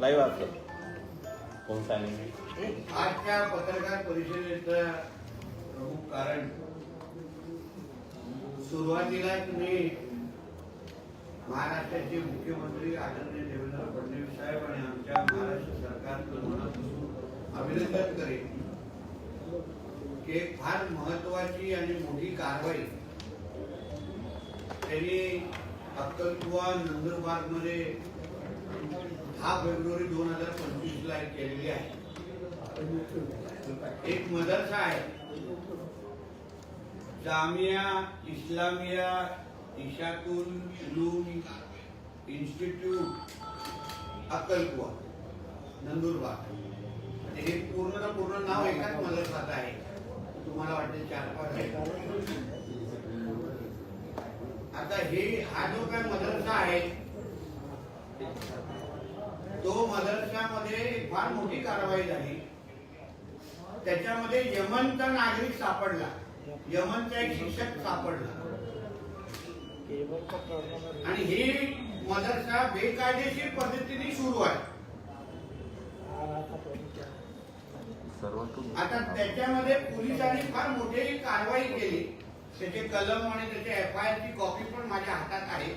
Live असतं कोण silent आजच्या पत्रकार परिषदेचं प्रमुख कारण सुरुवातीला तुम्ही महाराष्ट्राचे मुख्यमंत्री आदरणीय देवेंद्र फडणवीस साहेब आणि आमच्या महाराष्ट्र सरकारचं मनापासून अभिनंदन करेन की फार महत्वाची आणि मोठी कारवाई त्यांनी अक्कलकुवा नंदुरबारमध्ये दहा फेब्रुवारी दोन हजार पंचवीस ला केलेली आहे. एक मदरसा आहे जामिया इस्लामिया इशातुल उलूम इन्स्टिट्यूट अक्कलकुवा नंदुरबार. म्हणजे हे पूर्ण पूर्ण नाव एकाच मदरसात आहे. तुम्हाला वाटते चार पाच आहे. आता हे हा जो काय मदरसा आहे तो मदरशामध्ये फार मोठी कारवाई झाली. त्याच्यामध्ये यमनचा नागरिक सापडला. यमनचा एक शिक्षक सापडला. आणि हे मदरसा बेकायदेशीर पद्धतीने सुरू आहे. आता त्याच्यामध्ये पोलिसांनी फार मोठी कारवाई केली. त्याचे कलम आणि त्याच्या एफ आय ची कॉपी पण माझ्या हातात आहे.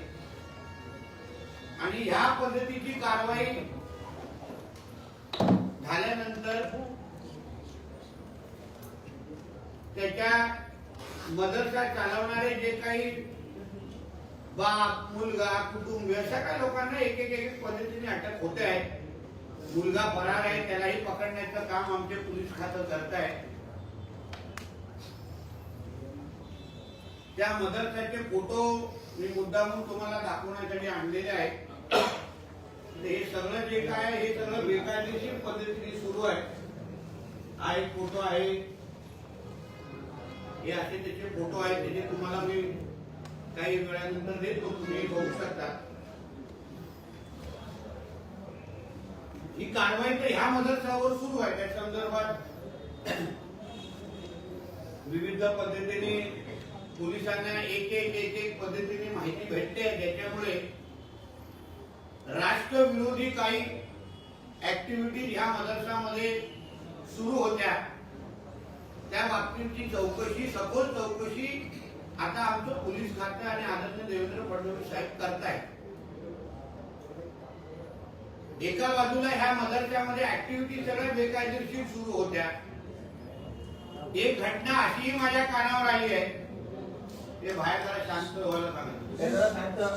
आणि ह्या पद्धतीची कारवाई झाल्यानंतर त्याच्या मदरसा चालवणारे जे काही बाप मुलगा कुटुंब अशा काही लोकांना एक एक एक पद्धतीने अटक होते आहे. मुलगा फरार आहे त्यालाही पकडण्याचं काम आमचे पोलीस खातं करत आहे. त्या मदरसाचे फोटो मी मुद्दामून तुम्हाला दाखवण्यासाठी आणलेले आहेत. हे सगळं जे काय आहे हे सगळं बेकायदेशीर पद्धतीने सुरू आहे. हा एक फोटो आहे. हे असे त्याचे फोटो आहेत त्याचे तुम्हाला मी काही वेळानंतर देतो तुम्ही बघू शकता. ही कारवाई तर ह्या मदरसावर सुरू आहे. त्या संदर्भात विविध पद्धतीने पोलिसांना एक एक एक एक पद्धतीने माहिती भेटते. ज्याच्यामुळे राष्ट्रविरोधी काही ऍक्टिव्हिटीज ह्या मदरसामध्ये सुरू होत्या. त्या बाबतीची चौकशी सखोल चौकशी आता आमचं पोलीस खातं आणि आदरणीय देवेंद्र फडणवीस साहेब करतायत. एका बाजूला ह्या मदरशामध्ये ऍक्टिव्हिटी सगळ्या बेकायदेशीर सुरू होत्या. एक घटना अशीही माझ्या कानावर आली आहे. ते बाहेर जरा शांत व्हायला सांगितलं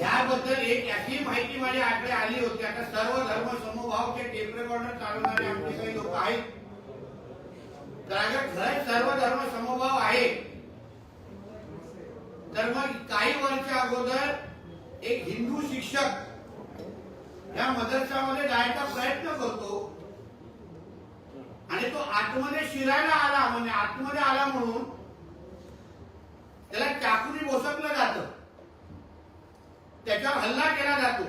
याबद्दल एक अशी माहिती माझ्या आकडे आली होती. आता सर्व धर्म समभावचे टेप रेकॉर्डर चालवणारे आमचे काही लोक आहेत. तर खरंच सर्व धर्म समभाव आहे. तर मग काही वर्ष अगोदर एक हिंदू शिक्षक या मदरसामध्ये जायचा प्रयत्न करतो. आणि तो आतमध्ये शिरायला आला म्हणजे आतमध्ये आला म्हणून त्याला चाकूने बोसकलं जातं. त्याच्यावर हल्ला केला जातो.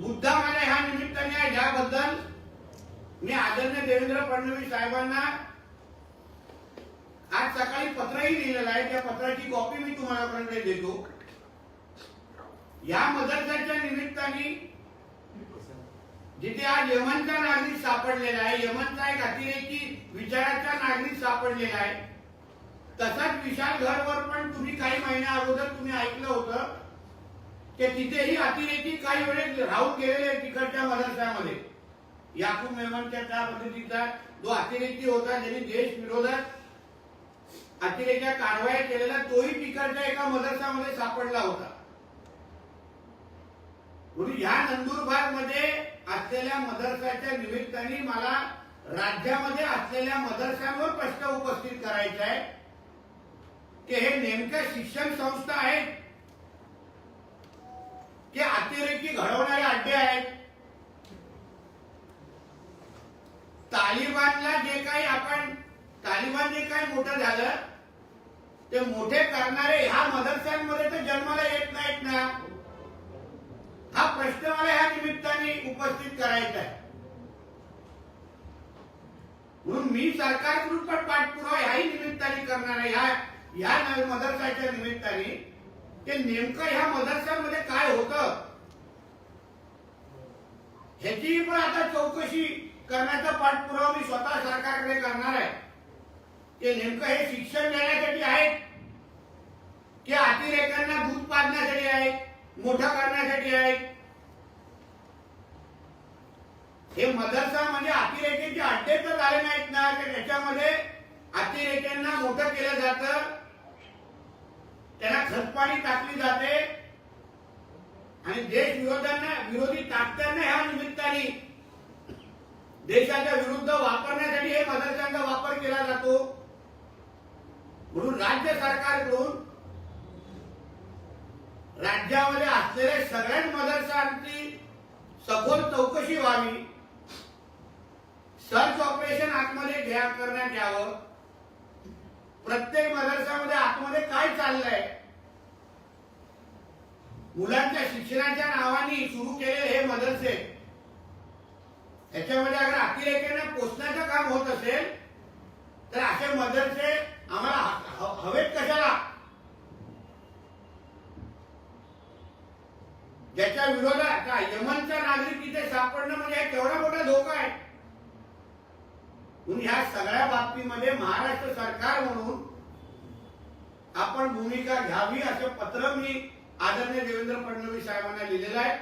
मुद्दा माझ्या ह्या निमित्ताने आहे ज्याबद्दल मी आदरणीय देवेंद्र फडणवीस साहेबांना आज सकाळी पत्रही लिहिलेलं आहे. त्या पत्राची कॉपी मी तुम्हाला देतो. या मदरसाच्या निमित्ताने जिथे आज यमनचा नागरिक सापडलेला आहे यमनचा एक अतिरेकी विचाराचा नागरिक सापडलेला आहे तसाच विशाल घरवर पण तुम्ही काही महिन्या अगोदर तुम्ही ऐकलं होतं की तिथेही अतिरेकी काही वेळेस राहून गेलेले तिकडच्या मदरसामध्ये याकूब मेमनच्या त्या पद्धतीचा जो अतिरेकी होता ज्यांनी देश विरोधात अतिरेक्या कारवाया केलेला तोही तिकडच्या एका मदरसामध्ये सापडला होता. म्हणून ह्या नंदुरबारमध्ये असलेल्या मदरसाच्या निमित्ताने मला राज्यामध्ये असलेल्या मदरसांवर प्रश्न उपस्थित करायचा आहे की हे नेमक्या शिक्षण संस्था आहेत? की अतिरेकी घडवणारे अड्डे आहेत? तालिबानला जे काही आपण तालिबान जे काही मोठं झालं ते मोठे करणारे ह्या मदरस्यांमध्ये तर जन्माला येत नाहीत ना. हा प्रश्न मला ह्या निमित्ताने उपस्थित करायचा आहे. म्हणून मी सरकारकडून पण पाठपुरावा ह्याही निमित्ताने करणार आहे. ह्या या मदरसाच्या निमित्ताने ते नेमकं ह्या मदरसामध्ये काय होतं? ह्याची पण आता चौकशी करण्याचा पाठपुरावा मी स्वतः सरकारकडे करणार आहे. ते नेमकं हे शिक्षण देण्यासाठी आहेत? की अतिरेकांना दूध पाजण्यासाठी आहेत? मोठं करण्यासाठी आहेत? हे मदरसा म्हणजे अतिरेकीचे अड्डे तर झाले नाहीत ना तर त्याच्यामध्ये अतिरेक्यांना मोठं केलं जातं. त्यांना खतपाणी टाकली जाते. आणि देश विरोधांना विरोधी ताकद्यांना ह्या निमित्ताने देशाच्या विरुद्ध वापरण्यासाठी हे मदरशांचा वापर केला जातो. म्हणून राज्य सरकारकडून राज्यामध्ये असलेल्या सगळ्याच मदरसांची सखोल चौकशी व्हावी. सर्च ऑपरेशन आतमध्ये करण्यात यावं. प्रत्येक मदरसामध्ये आतमध्ये काय चाललंय? मुलांच्या शिक्षणाच्या नावाने सुरू केलेले हे मदरसे त्याच्यामध्ये अगर अतिरेक्यांना पोचण्याचं काम होत असेल तर असे मदरसे आम्हाला हवेत कशाला? ज्याच्या विरोधात यमनचा नागरिक तिथे सापडणं म्हणजे केवढा मोठा धोका आहे? म्हणून ह्या सगळ्या बाबतीमध्ये महाराष्ट्र सरकार म्हणून आपण भूमिका घ्यावी असं पत्र मी आदरणीय देवेंद्र फडणवीस साहेबांना लिहिलेलं आहे.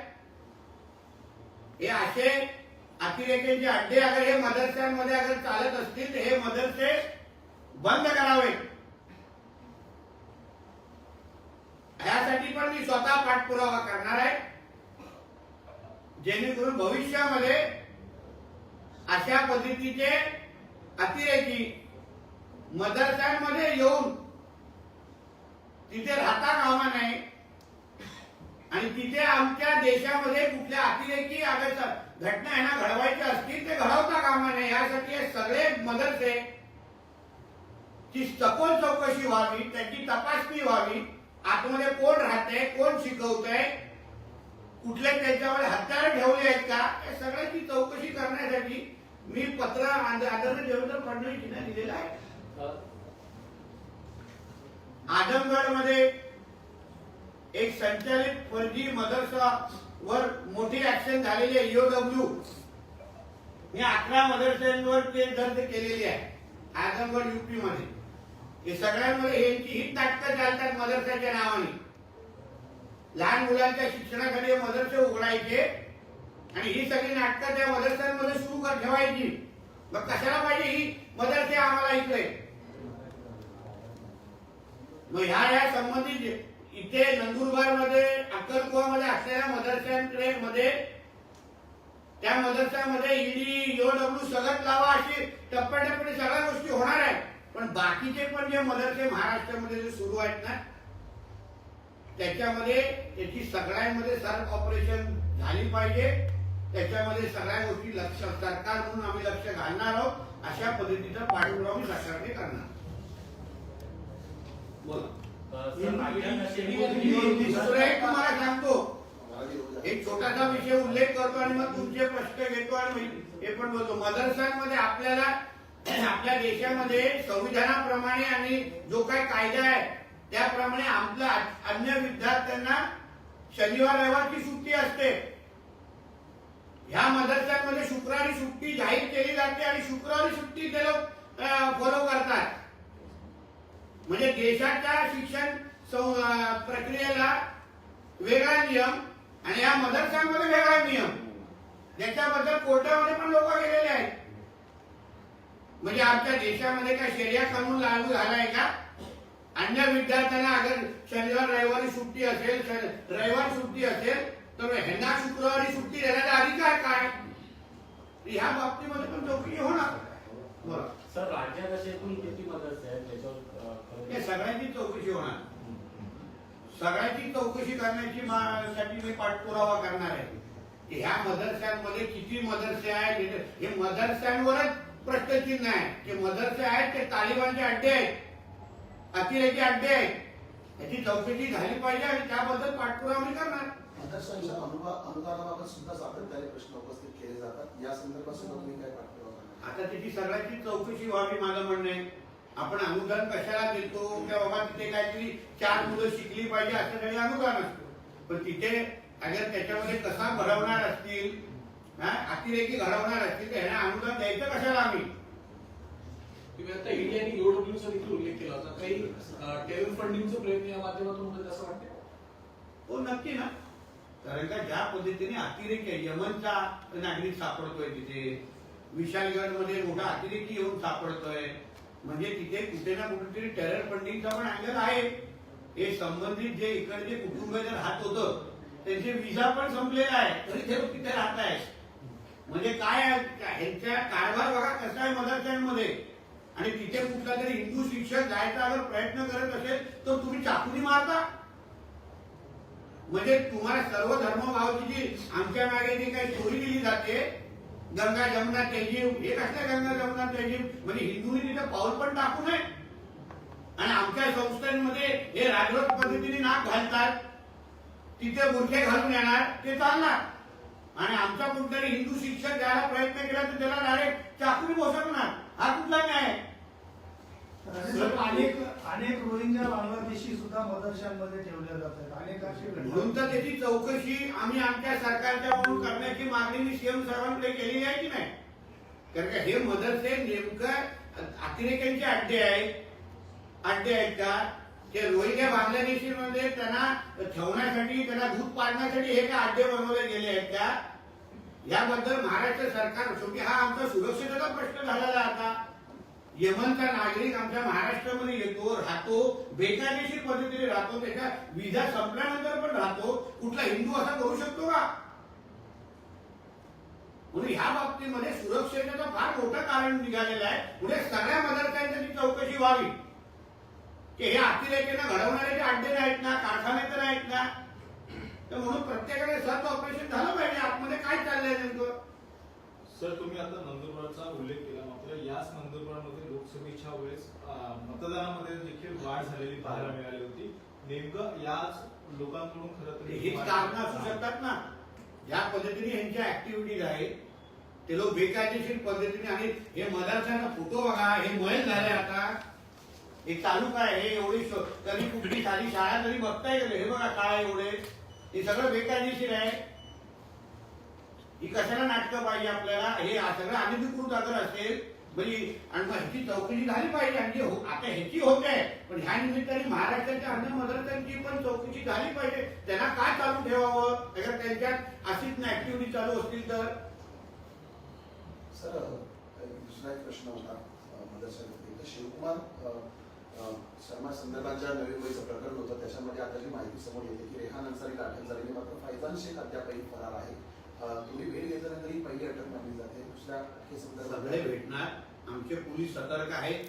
हे असे अतिरेक्यांचे अड्डे अगर हे मदरस्यांमध्ये अगर चालत असतील तर हे मदरसे बंद करावे. यासाठी पण मी स्वतः पाठपुरावा करणार आहे. जेणेकरून भविष्यामध्ये अशा पद्धतीचे अतिरेकी मध्ये येऊन तिथे राहता कामा नाही. आणि तिथे आमच्या देशामध्ये कुठल्या अतिरेकी अगर घटना यांना घडवायच्या असतील ते घडवता कामा नाही. यासाठी हे सगळे मदरसे ती सखोल चौकशी व्हावी त्याची तपासणी व्हावी. आतमध्ये कोण राहते कोण शिकवतंय कुठले त्याच्यावर हत्यार ठेवले आहेत का या सगळ्याची चौकशी करण्यासाठी मी पत्र आदरणीय देवेंद्र फडणवीस यांना लिहिलेलं आहे. आजमगडमध्ये एक संचालित फर्जी मदरसा वर मोठी ऍक्शन झालेली आहे. ईओडब्ल्यू मी अकरा मदरसांवर ते दर्ज केलेली आहे. आजमगड युपी मध्ये. हे सगळ्यांमध्ये यांची ही ताकद चालतात मदरसाच्या नावाने. लहान मुलांच्या शिक्षणासाठी मदरसे उघडायचे. आणि ही सगळी नाटकं त्या मदरशांमध्ये सुरू कर ठेवायची. मग कशाला पाहिजे ही? मदरसे आम्हाला इकडे. मग ह्या ह्या संबंधित इथे नंदुरबारमध्ये अक्कलकुवा मध्ये असलेल्या मदरसांकडे मध्ये त्या मदरशामध्ये ईडी डब्ल्यू सगळं लावा अशी टप्प्याटप्प्याने सगळ्या गोष्टी होणार आहेत. पण बाकीचे पण जे मदरसे महाराष्ट्रामध्ये जे सुरू आहेत ना त्याच्यामध्ये त्याची सगळ्यांमध्ये सर्च ऑपरेशन झाली पाहिजे. त्याच्यामध्ये सगळ्या गोष्टी लक्ष सरकार म्हणून आम्ही लक्ष घालणार आहोत. अशा पद्धतीचा पाठपुरावा मी सरकारने करणार. बोला. दुसरं एक तुम्हाला सांगतो. एक छोटासा विषय उल्लेख करतो आणि मग तुमचे प्रश्न घेतो आणि मी हे पण बोलतो. मदरसांमध्ये आपल्याला आपल्या देशामध्ये संविधानाप्रमाणे आणि जो काही कायदा आहे त्याप्रमाणे आपल्या अन्य विद्यार्थ्यांना शनिवार रविवारची सुट्टी असते. ह्या मदरशांमध्ये शुक्रवारी सुट्टी जाहीर केली जाते आणि शुक्रवारी सुट्टी ते लोक फॉलो करतात. म्हणजे देशाच्या शिक्षण प्रक्रियेला वेगळा नियम आणि या मदरशांमध्ये वेगळा नियम. त्याच्याबद्दल कोर्टामध्ये पण लोक गेलेले आहेत. म्हणजे आमच्या देशामध्ये काय शर्या कानून लागू झालाय का? अन्य विद्यार्थ्यांना अगर शनिवार रविवारी सुट्टी असेल रविवार सुट्टी असेल तर ह्यांना शुक्रवारी सुट्टी देण्याचा अधिकार काय ह्या बाबतीमध्ये पण चौकशी होणार. बरं. सर राज्यात असे एकूण किती मदरसे आहेत? त्याच्यावर सगळ्यांची चौकशी होणार. सगळ्यांची चौकशी करण्याची मा- साठी मी पाठपुरावा करणार आहे. की ह्या मदरशांमध्ये किती मदरसे आहेत? हे- मदरशांवरच प्रश्नचिन्ह आहे. जे मदरसे आहेत ते तालिबानचे अड्डे आहेत. अतिरेकी अड्डे आहेत. याची चौकशी झाली पाहिजे आणि त्याबद्दल पाठपुरावा मी करणार. मदरशांच्या अनुदा- अनुदानाबाबत सुद्धा सातत्याने प्रश्न उपस्थित केले जातात. या संदर्भात सुद्धा तुम्ही काय पाठपुरावा? आता त्याची सगळ्यांची चौकशी व्हावी माझं म्हणणं आहे. आपण अनुदान कशाला देतो? किंवा बाबा तिथे काहीतरी चार मुलं शिकली पाहिजे असं काही अनुदान असतं. पण तिथे अगर त्याच्यामध्ये कसा घडवणार असतील हा, अतिरेकी घडवणार असतील तर ह्यांना अनुदान द्यायचं कशाला आम्ही? तुम्ही आता ईडी आणि ईओडब्ल्यूचा देखील उल्लेख केला होता. काही टेरर फंडिंगचा प्रयत्न या माध्यमातून होत असं वाटतं हो नक्की ना. कारण का ज्या पद्धतीने अतिरेक आहे यमनचा नागरिक सापडतोय तिथे विशालगडमध्ये मोठा अतिरेकी येऊन सापडतोय म्हणजे तिथे कुठे ना कुठेतरी टेरर फंडिंगचा पण अँगल आहे. हे संबंधित जे इकडचे कुटुंब जर राहत होतं त्यांचे विजा पण संपलेला आहे तरी ते लोक तिथे राहत आहेत म्हणजे काय ह्यांचा कारभार बघा कसा आहे मदरशांमध्ये आणि तिथे कुठला तरी हिंदू शिक्षक जायचा अगर प्रयत्न करत असेल तर तुम्ही चाकूनी मारता. म्हणजे तुम्हाला सर्व धर्मभावाची जी आमच्या मागे जी काही चोरी दिली जाते गंगा जमुना तेजीव हे कसल्या गंगा जमुना तेजीव म्हणजे हिंदूंनी तिथे पाऊल पण टाकू नये. आणि आमच्या संस्थांमध्ये हे राजवट पद्धतीने नाक घालतात. तिथे बुरखे घालून येणार ते चालणार. आणि आमचा कुठतरी हिंदू शिक्षक द्यायला प्रयत्न केला तर त्याला डायरेक्ट चाकरी बसवणार. हा कुठला न्याय आहे? सर, अनेक अनेक रोहिंग्या बांगलादेशी सुद्धा मदरशांमध्ये ठेवल्या जातात अनेक घटना. म्हणून तर त्याची चौकशी आम्ही आमच्या सरकारच्या म्हणून करण्याची मागणी मी सीएम साहेबांकडे केलेली आहे की नाही? कारण का हे मदरसे नेमकं अतिरेक्यांचे अड्डे आहेत. अड्डे आहेत का? ते रोहिंग्या बांगलादेशी मध्ये त्यांना ठेवण्यासाठी त्यांना दूध पाडण्यासाठी हे का अड्डे बनवले गेले आहेत का? याबद्दल महाराष्ट्र सरकार शेवटी हा आमचा सुरक्षेचा प्रश्न झालेला आता. यमनचा नागरिक आमच्या महाराष्ट्रामध्ये येतो राहतो बेकायदेशीर पद्धतीने राहतो त्याच्या विजा संपल्यानंतर पण राहतो. कुठला हिंदू असा करू शकतो का? म्हणून ह्या बाबतीमध्ये सुरक्षेचं फार मोठं कारण निघालेलं आहे. पुढे सगळ्या मदरशांची चौकशी व्हावी. की हे अतिरेकीनं घडवणारे जे अड्डे आहेत ना कारखाने तर आहेत ना तर म्हणून प्रत्येकाने सर्च ऑपरेशन झालं पाहिजे. आतमध्ये काय चाललंय नेमकं? सर तुम्ही आता नंदुरबारचा उल्लेख केला मात्र याच नंदुरबारमध्ये लोकसभेच्या वेळेस मतदानामध्ये देखील वाढ झालेली पाहायला मिळाली होती. नेमकं याच लोकांकडून खरं तर हीच कारण असू शकतात ना. ज्या पद्धतीने यांच्या ऍक्टिव्हिटीज आहेत. ते लोक बेकायदेशीर पद्धतीने आणि हे मदरशाचा फोटो बघा हे मैल झाले आता. हे चालू काय हे एवढी कधी कुठली साधी शाळा तरी बघताय का? हे बघा काय एवढे. हे सगळं बेकायदेशीर आहे. ही कशाला नाटकं पाहिजे आपल्याला? हे सगळं अनधिकृत अगर असेल म्हणजे आणि मग ह्याची चौकशी झाली पाहिजे. आणि हो- आता ह्याची होत आहे पण ह्या निमित्ताने महाराष्ट्राच्या अन्य मदरशांची पण चौकशी झाली पाहिजे. त्यांना काय चालू ठेवावं? अगर त्यांच्यात अशीच ऍक्टिव्हिटी चालू असतील तर? सर दुसरा एक प्रश्न होता शिवकुमार शर्मा संदर्भात ज्या नवीन वयचं प्रकरण होतं त्याच्यामध्ये आता जी माहिती समोर येते की रेहान अन्सारीला अटक झालेली मात्र फैजान शेख अद्यापही फरार आहे. तुम्ही भेट घेतल्यानंतर ही पहिली अटक मानली जाते. दुसऱ्या केसंदर्भात सगळे भेटणार. आमचे पोलीस सतर्क आहेत.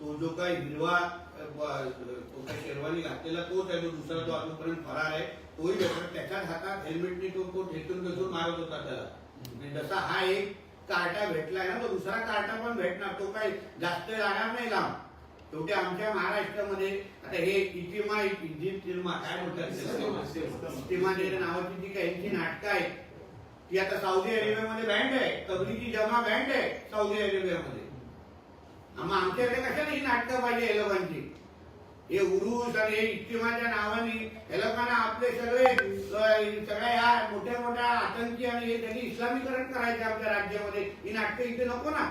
तो जो काही हिरवा तो काय शेरवानी घातलेला तोच आहे तो दुसरा जो अजूनपर्यंत फरार आहे. तोही भेटणार. त्याच्याच हातात हेल्मेटने तो तो ठेचून ठेचून मारत होता त्याला. जसा हा एक कार्टा भेटलाय ना तो दुसरा कार्टा पण भेटणार. तो काही जास्त जाणार नाही लांब. शेवटी आमच्या महाराष्ट्रामध्ये आता हे इतिमा इतिमा काय म्हणतात नावाची जी काही यांची नाटकं आहेत ती आता साऊदी अरेबियामध्ये बँड आहे. तबलीची जमा बँड आहे साऊदी अरेबियामध्ये. मग आमच्याकडे कशाला ही नाटकं पाहिजे हे लोकांची हे उरुस आणि हे इस्तिमाच्या नावाने हे लोकांना आपले सगळे सगळ्या ह्या मोठ्या मोठ्या आतंकी आणि हे त्यांनी इस्लामीकरण करायचे आमच्या राज्यामध्ये. ही नाटकं इथे नको ना.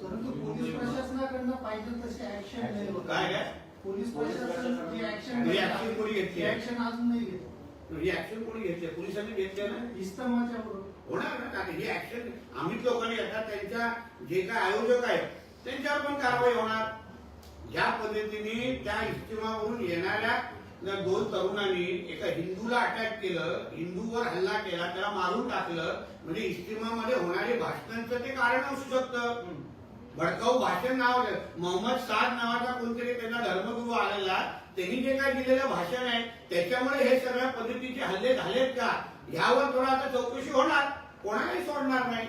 परंतु पोलीस प्रशासनाकडनं पाहिजे तशी ऍक्शन नाही होत. काय काय? पोलीस प्रशासन जी ऍक्शन ही action कोणी घेतली? ऍक्शन अजून नाही घेत. ही ऍक्शन कोणी घेतली पोलिसांनी घेतली ना? इस्तमाच्या बरोबर. होणार ना? आता ही ऍक्शन आम्हीच लोकांनी घेतात त्यांच्या जे काय आयोजक आहेत त्यांच्यावर पण कारवाई होणार. ज्या पद्धतीने त्या इस्तिमावरून येणाऱ्या दोन तरुणांनी एका हिंदूला अटॅक केलं हिंदूवर हल्ला केला त्याला मारून टाकलं म्हणजे इस्तिमामध्ये होणारे भाषणांचं ते कारण असू शकतं. भडकाऊ भाषण नाव मोहम्मद साद नावाचा कोणतरी त्यांना धर्मगुरू आलेला त्यांनी जे काय दिलेलं भाषण आहे त्याच्यामुळे हे सगळ्या पद्धतीचे हल्ले झालेत का? ह्यावर थोडा आता चौकशी होणार. कोणालाही सोडणार नाही.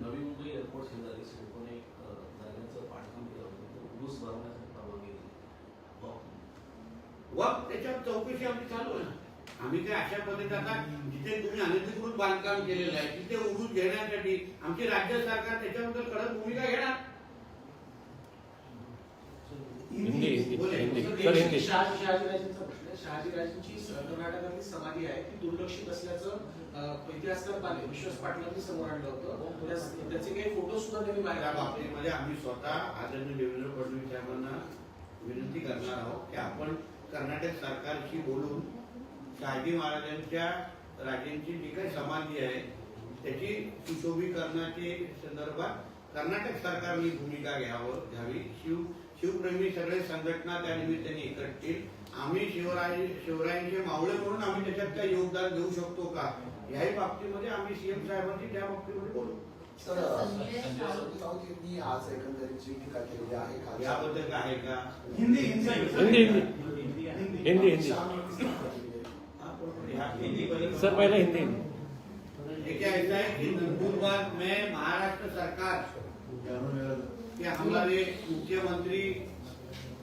नवी मुंबई एअरपोर्ट शेजारी सिडकोने जागेचं बांधकाम केलं होतं. ते ऊस भरण्यासाठी परवानगी दिली. व त्याच्यावर चौकशी आमची चालू आहे ना आम्ही काय अशा पद्धतीने आता जिथे तुम्ही अनधिकृत बांधकाम केलेलं आहे तिथे उरूस घेण्यासाठी आमची राज्य सरकार त्याच्याबद्दल कडक भूमिका घेणार? शहाजीराजेंचा कर्नाटकातली समाधी आहे ती दुर्लक्षित असल्याचं इतिहासकार आले विश्वास पाटलांनी समोर आणलं होतं. त्यास- त्याचे काही फोटो सुद्धा त्यांनी बाहेर बाबतीमध्ये आम्ही स्वतः आदरणीय देवेंद्र फडणवीस साहेबांना विनंती करणार आहोत की आपण कर्नाटक सरकारशी बोलून शहाजी महाराजांच्या राजेंची जी काही समाधी आहे त्याची सुशोभीकरणाची संदर्भात कर्नाटक सरकारने भूमिका घ्यावं घ्यावी. शिव शिवप्रेमी सगळे संघटना त्या निमित्ताने एकत्रित आम्ही शिवराय शिवरायांचे मावळे म्हणून आम्ही त्याच्यात काही योगदान देऊ शकतो का? याही बाबतीमध्ये आम्ही सीएम साहेबांची त्या बाबतीमध्ये बोलू. सर संजय राऊत यांनी आज एकंदरीत जी टीका केलेली आहे काल- याबद्दल काय आहे का? हिंदी हिंदी. हिंदी हिंदी. सर, पहले हिंदी ऐसा है कि नंदुरबार में महाराष्ट्र सरकार के हमारे मुख्यमंत्री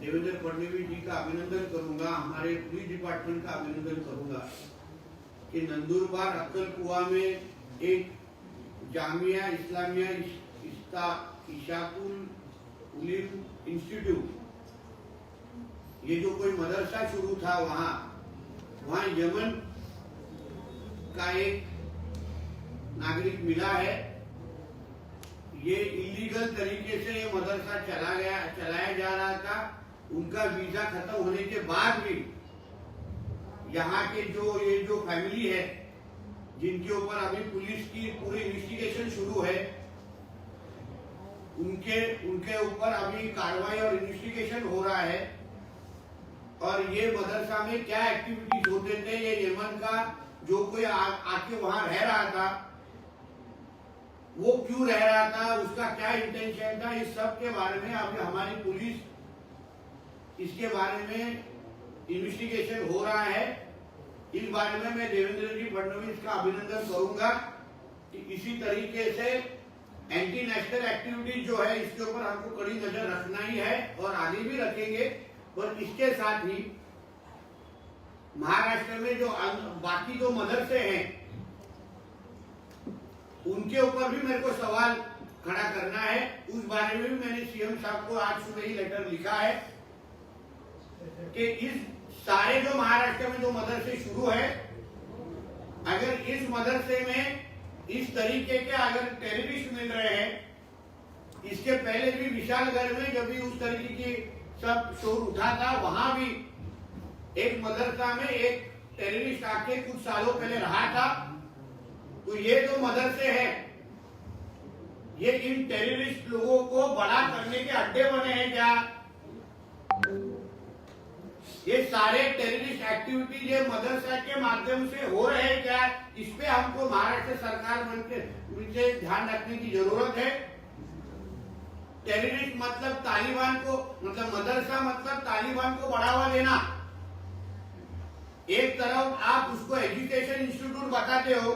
देवेंद्र फडणवीस जी का अभिनंदन करूँगा, हमारे पुलिस डिपार्टमेंट का अभिनंदन करूँगा कि नंदुरबार अक्कल कुआ में एक जामिया इस्लामिया इशाकुल उलीम इंस्टीट्यूट, ये जो कोई मदरसा शुरू था वहाँ वहाँ यमन का एक नागरिक मिला है। ये इलीगल तरीके से ये मदरसा चला गया, चलाया जा रहा था। उनका वीज़ा खत्म होने के बाद भी यहाँ के जो, ये जो फैमिली है, जिनके ऊपर अभी पुलिस की पूरी इन्वेस्टिगेशन शुरू है, उनके उनके ऊपर अभी कार्रवाई और इन्वेस्टिगेशन हो रहा है। और ये मदरसा में क्या एक्टिविटीज़ होते थे, ये यमन का जो कोई आके वहाँ रह रहा था, वो क्यों रह रहा था, उसका क्या इंटेंशन था, इस सब के बारे में अभी हमारी पुलिस इसके बारे में इन्वेस्टिगेशन हो रहा है। इस बारे में मैं देवेंद्र जी फडणवीस का अभिनंदन करूँगा कि इसी तरीके से एंटी नेशनल एक्टिविटीज़ जो है, इसके ऊपर हमको कड़ी नज़र रखना ही है और आगे भी रखेंगे। और इसके साथ ही महाराष्ट्र में जो बाकी जो मदरसे हैं, उनके ऊपर भी मेरे को सवाल खड़ा करना है। उस बारे में भी मैंने सीएम साहब को आज सुबह ही लेटर लिखा है कि इस सारे जो महाराष्ट्र में जो मदरसे शुरू है, अगर इस मदरसे में इस तरीके के अगर टेररिस्ट मिल रहे हैं, इसके पहले भी विशालगढ़ में जब भी उस तरीके की सब शोर उठा था, वहाँ भी एक मदरसा में एक टेररिस्ट आके कुछ सालों पहले रहा था तो ये जो मदरसे हैं, ये इन टेररिस्ट लोगों को बड़ा करने के अड्डे बने हैं क्या? ये सारे टेररिस्ट एक्टिविटीज़ ये मदरसा के माध्यम से हो रहे हैं क्या? इस पे हमको महाराष्ट्र सरकार से ध्यान रखने की ज़रूरत है। टेररिस्ट मतलब तालिबान को मतलब मदरसा मतलब तालिबान को बढ़ावा देना। एक तरफ़ आप उसको एजुकेशन इंस्टीट्यूट बताते हो,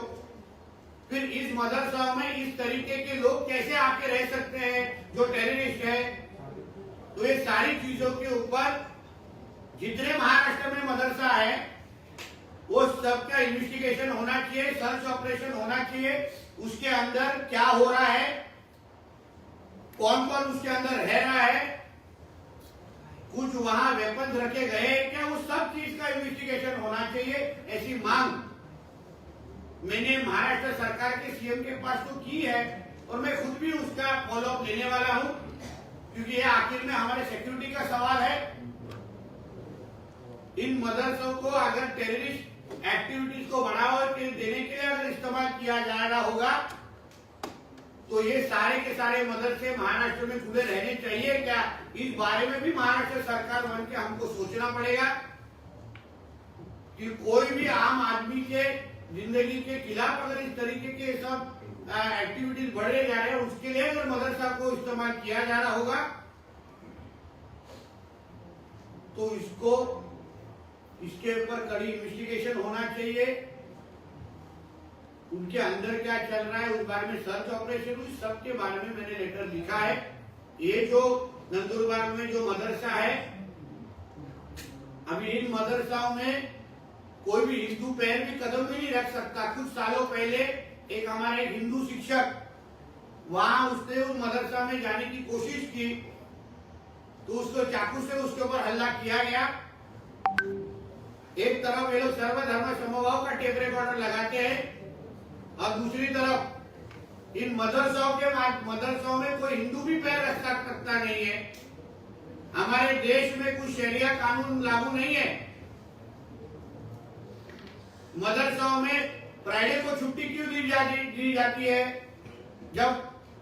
फिर इस मदरसा में इस तरीके के लोग कैसे आके रह सकते हैं, जो टेररिस्ट है? तो ये सारी चीज़ों के ऊपर जितने महाराष्ट्र में मदरसा है, वो सबका इन्वेस्टिगेशन होना चाहिए सर्च ऑपरेशन होना चाहिए, उसके अंदर क्या हो रहा है कौन कौन उसके अंदर रह रहा है कुछ वहाँ वेपन रखे गए, क्या वो सब चीज़ का इन्वेस्टिगेशन होना चाहिए? ऐसी मांग मैंने महाराष्ट्र सरकार के सीएम के पास तो की है, और मैं खुद भी उसका फॉलोअप लेने वाला हूँ, क्योंकि ये आखिर में हमारे सिक्योरिटी का सवाल है। इन मदरसों को अगर टेररिस्ट एक्टिविटीज़ को बढ़ावा देने के लिए अगर इस्तेमाल किया जा रहा होगा तो ये सारे के सारे मदरसे महाराष्ट्र में खुले रहने चाहिए क्या? इस बारे में भी महाराष्ट्र सरकार बन के हमको सोचना पड़ेगा कि कोई भी आम आदमी के ज़िंदगी के खिलाफ अगर इस तरीके के सब एक्टिविटीज़ बढ़े जा रहे हैं, उसके लिए अगर मदरसा को इस्तेमाल किया जा रहा होगा तो इसको, इसके ऊपर कड़ी इन्वेस्टिगेशन होना चाहिए। उनके अंदर क्या चल रहा है, उस बारे में सर्च ऑपरेशन हुई, सबके बारे में मैंने लेटर लिखा है। ये जो नंदुरबार में जो मदरसा है, अभी इन मदरसाओं में कोई भी हिंदू पैर भी कदम भी नहीं रख सकता। कुछ सालों पहले एक हमारे हिंदू शिक्षक वहाँ उसने उस मदरसा में जाने की कोशिश की तो उसको चाकू से उसके ऊपर हल्ला किया गया। एक तरफ़ ये लोग सर्वधर्म समभाव का टेप रिकॉर्डर लगाते हैं और दूसरी तरफ़, इन मदरसाओं के मा- मदरसाओं में कोई हिंदू भी पैर रख सकता नहीं है। हमारे देश में कुछ शरिया कानून लागू नहीं है। मदरसाओं में फ्राइडे को छुट्टी क्यों दी जाती दी जाती है? जब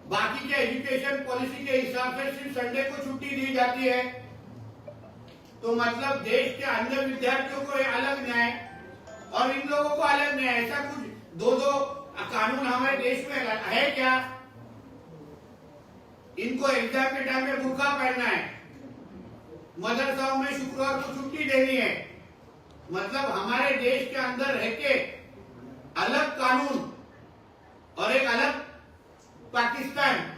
बाकी के एजुकेशन पॉलिसी के हिसाब से सिर्फ़ संडे को छुट्टी दी जाती है तो मतलब देश के अन्य विद्यार्थियों को अलग न्याय, और इन लोगों को अलग न्याय, ऐसा कुछ दो दो कानून हमारे देश में है क्या? इनको एग्ज़ाम के टाइम में भूखा पहनना है। मदरसाओं में शुक्रवार को छुट्टी देनी है। मतलब हमारे देश के अंदर रह के अलग कानून और एक अलग पाकिस्तान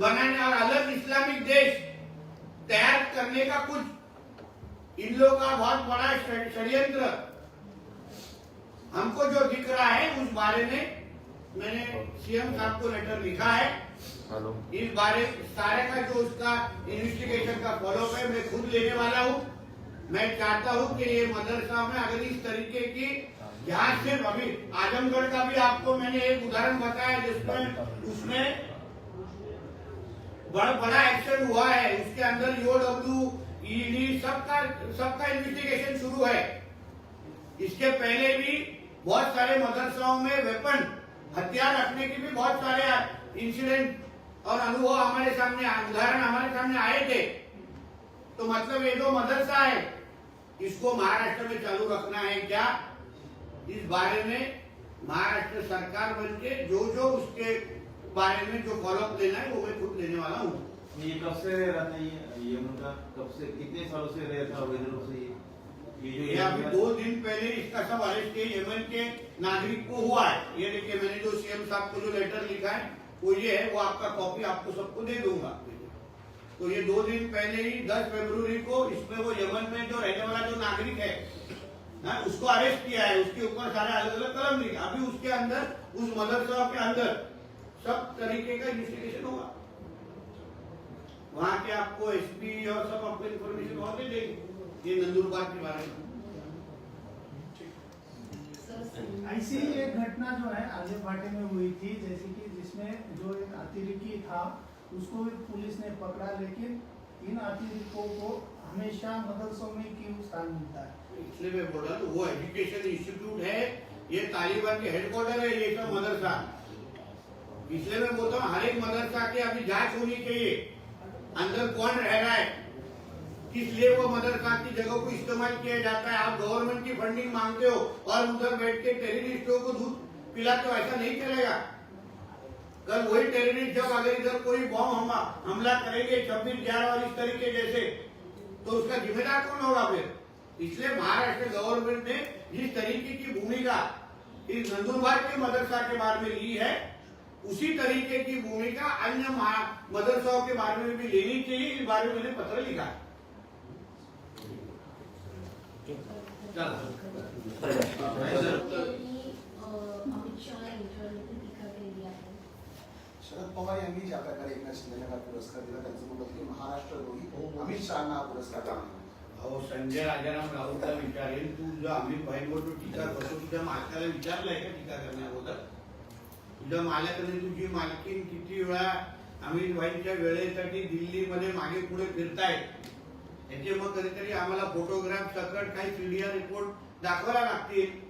बनाने और अलग इस्लामिक देश तैयार करने का कुछ इन लोगों का बहुत बड़ा षड- षड्यंत्र हमको जो दिख रहा है उस बारे में मैंने सीएम साहब को लेटर लिखा है। इस बारे सारे का जो उसका इन्वेस्टिगेशन का फॉलोअप है मैं खुद लेने वाला हूँ। मैं चाहता हूँ कि ये मदरसा में अगर इस तरीके की जहाँ से अभी आजमगढ़ का भी आपको मैंने एक उदाहरण बताया जिसमें उसमें बड़ा बड़ा एक्शन हुआ है। उसके अंदर ईओडब्ल्यू ईडी सबका सबका इन्वेस्टिगेशन शुरू है। इसके पहले भी बहुत सारे मदरसाओं में वेपन हथियार रखने के भी बहुत सारे इंसिडेंट और अनुभव हमारे सामने उदाहरण हमारे सामने आए थे तो मतलब ये जो मदरसा है इसको महाराष्ट्र में चालू रखना है क्या इस बारे में महाराष्ट्र सरकार बन के जो जो उसके बारे में जो फॉलोअप लेना है वो मैं खुद लेने वाला हूँ ये कब से रह था ये उनका कब से कितने सालों से रह था से ये ये अभी दो दिन पहले इसका सब अरेस्ट यमन के नागरिक को हुआ है। ये देखिए मैंने जो सीएम साहब को जो लेटर लिखा है वो ये है वो आपका कॉपी आपको सबको दे दूँगा। तो ये दो दिन पहले ही 10 फरवरी को इसमें वो यमन में जो रहने वाला जो नागरिक है ना, उसको अरेस्ट किया है। उसके ऊपर सारे अलग अलग कलम लिखे। अभी उसके अंदर उस मदरसा के अंदर सब तरीके का इन्वेस्टिगेशन होगा। वहाँ के आपको एसपी और सब आपको इन्फॉर्मेशन वहाँ दे देंगे। ये नंदुरबार के बारे में ऐसी एक घटना जो है आगे फाटे में हुई थी जैसे कि जिसमें जो एक अतिरिकी था उसको भी पुलिस ने पकड़ा लेकिन इन अतिरिकों को हमेशा मदरसों में क्यों स्थान मिलता है? इसलिए मैं बोल रहा हूँ वो एजुकेशन इंस्टीट्यूट है ये तालिबान के हेडक्वार्टर है ये सब मदरसा। इसलिए मैं बोलता हूँ हर एक मदरसा की अभी जाँच होनी चाहिए। अंदर कौन रह रहा है? किस लिए वो मदरसा की जगह को इस्तेमाल किया जाता है। आप गवर्नमेंट की फंडिंग मांगते हो और उधर बैठ के टेररिस्टों को दूध पिलाते हो ऐसा नहीं चलेगा। कल वही टेररिस्ट जब अगर इधर कोई बॉम्ब हमला हमला करेंगे छब्बीस, ग्यारह और इस तरीके जैसे तो उसका जिम्मेदार कौन होगा फिर? इसलिए महाराष्ट्र गवर्नमेंट ने जिस तरीके की भूमिका इस नंदुरबार के मदरसा के बारे में ली है, उसी तरीके की भूमिका अन्य मदरसाओं के बारे में भी लेनी चाहिए। इस बारे में मैंने पत्र लिखा है। शरद पवार यांनी ज्या प्रकारे एकनाथ शिंदेला हा पुरस्कार दिला त्यांचं म्हणत की महाराष्ट्र महाराष्ट्रद्रोही अमित शहाना हा पुरस्कार अहो संजय राजाराम राऊतला विचारेल तू जो अमित भाईंवर तू टीका करतो तुझ्या मालकाला विचारलंय का टीका करण्याबद्दल तुझ्या मालकाने तुझी मालकीन किती वेळा अमित भाईच्या वेळेसाठी दिल्लीमध्ये मागे पुढे फिरतायत? त्याचे मग कधीतरी आम्हाला फोटोग्राफ सकट काही पीडीआर रिपोर्ट दाखवायला लागतील.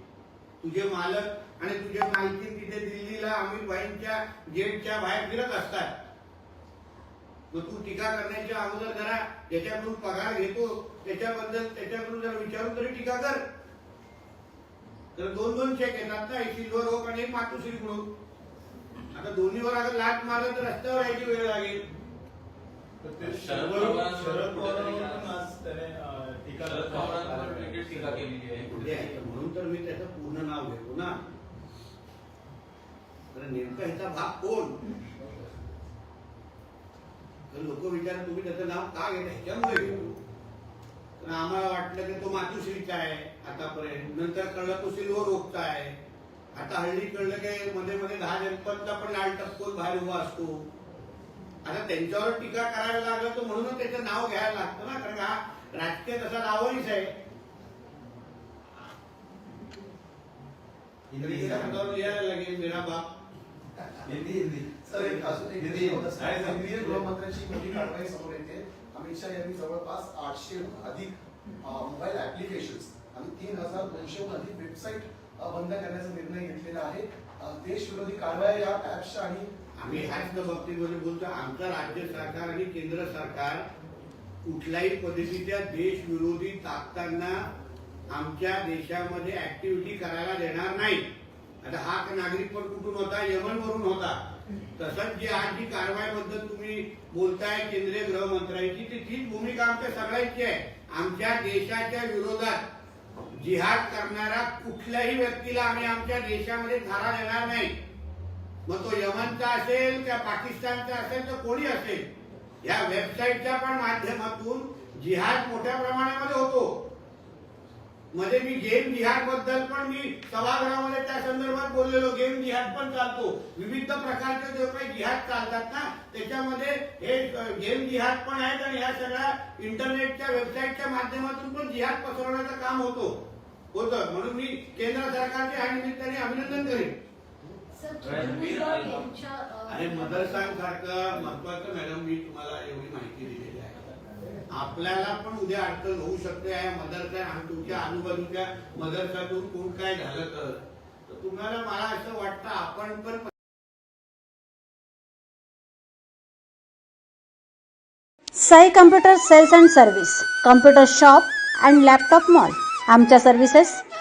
तुझे मालक आणि तुझे मालकीन तिथे दिल्लीला अमित भाईंच्या गेटच्या बाहेर फिरत असतात. मग तू टीका करण्याच्या अगोदर जरा ज्याच्याकडून पगार घेतो. त्याच्याबद्दल त्याच्याकडून जरा विचारून तरी टीका कर. तर दोन दोन चेक येतात ना एक सिल्वर ओक आणि एक मातोश्री कडून आता दोन्हीवर अगर लाट मारत तर रस्त्यावर यायची वेळ लागेल. शरद पवारांवर टीका केलेली आहे? कुठे आहे? म्हणून तर मी त्याचं पूर्ण नाव घेतो ना. तर नेमका ह्याचा भाग कोण? तर लोक विचार तुम्ही त्याचं नाव का घेता? ह्याच्यामुळे घेतो. तर आम्हाला वाटलं की तो मातुश्रीचा आहे आतापर्यंत. नंतर कळलं तो सिल्वर ओकचा आहे. आता हल्ली कळलं की मध्ये मध्ये दहा जनपदचा पण लाल टपकोन बाहेर उभा असतो. आता त्यांच्यावर टीका करायला लागलं तर म्हणूनच त्याचं नाव घ्यायला लागतं ना कारण हा राजकीय तसा नावच आहे. हातावर लिहायला लागेल मेरा बाप. हिंदी हिंदी. सर एक अजून एक हिंदी. केंद्रीय? गृहमंत्र्यांची मोठी कारवाई समोर येते. अमित शहा यांनी जवळपास आठशे अधिक मोबाईल ऍप्लिकेशन्स आणि तीन हजार दोनशे अधिक वेबसाईट बंद करण्याचा निर्णय घेतलेला आहे. अ, देशविरोधी कारवाया या ऍप्सच्या आणि आम्ही ह्याच बाबतीमध्ये बोलतो आमचं राज्य सरकार आणि केंद्र सरकार कुठल्याही पद्धतीच्या देशविरोधी ताकदांना आमच्या देशामध्ये ऍक्टिव्हिटी करायला देणार नाही. आता हा नागरिक पण कुठून होता? यमन वरून होता. तसंच जी आज जी कारवाईबद्दल तुम्ही बोलताय केंद्रीय गृहमंत्र्यांची ती तीच भूमिका आमच्या सगळ्यांची आहे. आमच्या देशाच्या विरोधात जिहाद करणारा कुठल्याही व्यक्तीला आम्ही आमच्या देशामध्ये थारा देणार नाही. मग तो यमनचा असेल किंवा पाकिस्तानचा असेल तर कोणी असेल? या वेबसाईटच्या पण माध्यमातून जिहाद मोठ्या प्रमाणामध्ये होतो. मध्ये मी गेम जिहादबद्दल पण मी सभागृहामध्ये त्या संदर्भात बोललेलो. गेम जिहाद पण चालतो. विविध प्रकारचे जे काही जिहाद चालतात ना त्याच्यामध्ये हे गेम जिहाद पण आहेत आणि ह्या सगळ्या इंटरनेटच्या वेबसाईटच्या माध्यमातून पण जिहाद पसरवण्याचं काम होतो. होतं. म्हणून मी केंद्र सरकारचे ह्या निमित्ताने अभिनंदन करेन. सर रणबीर आणि- यांच्या अ, आणि मदरसांग सारखं महत्वाचं मॅडम मी तुम्हाला एवढी माहिती दिलेली आहे. आपल्याला पण उद्या अडचण होऊ शकते या मदरसा आणि तुमच्या आजूबाजूच्या मदरसातून कोण काय झालं तर तर तुम्हाला मला असं वाटतं आपण पण Sai computer sales and service computer shop and laptop mall आमच्या सर्व्हिसेस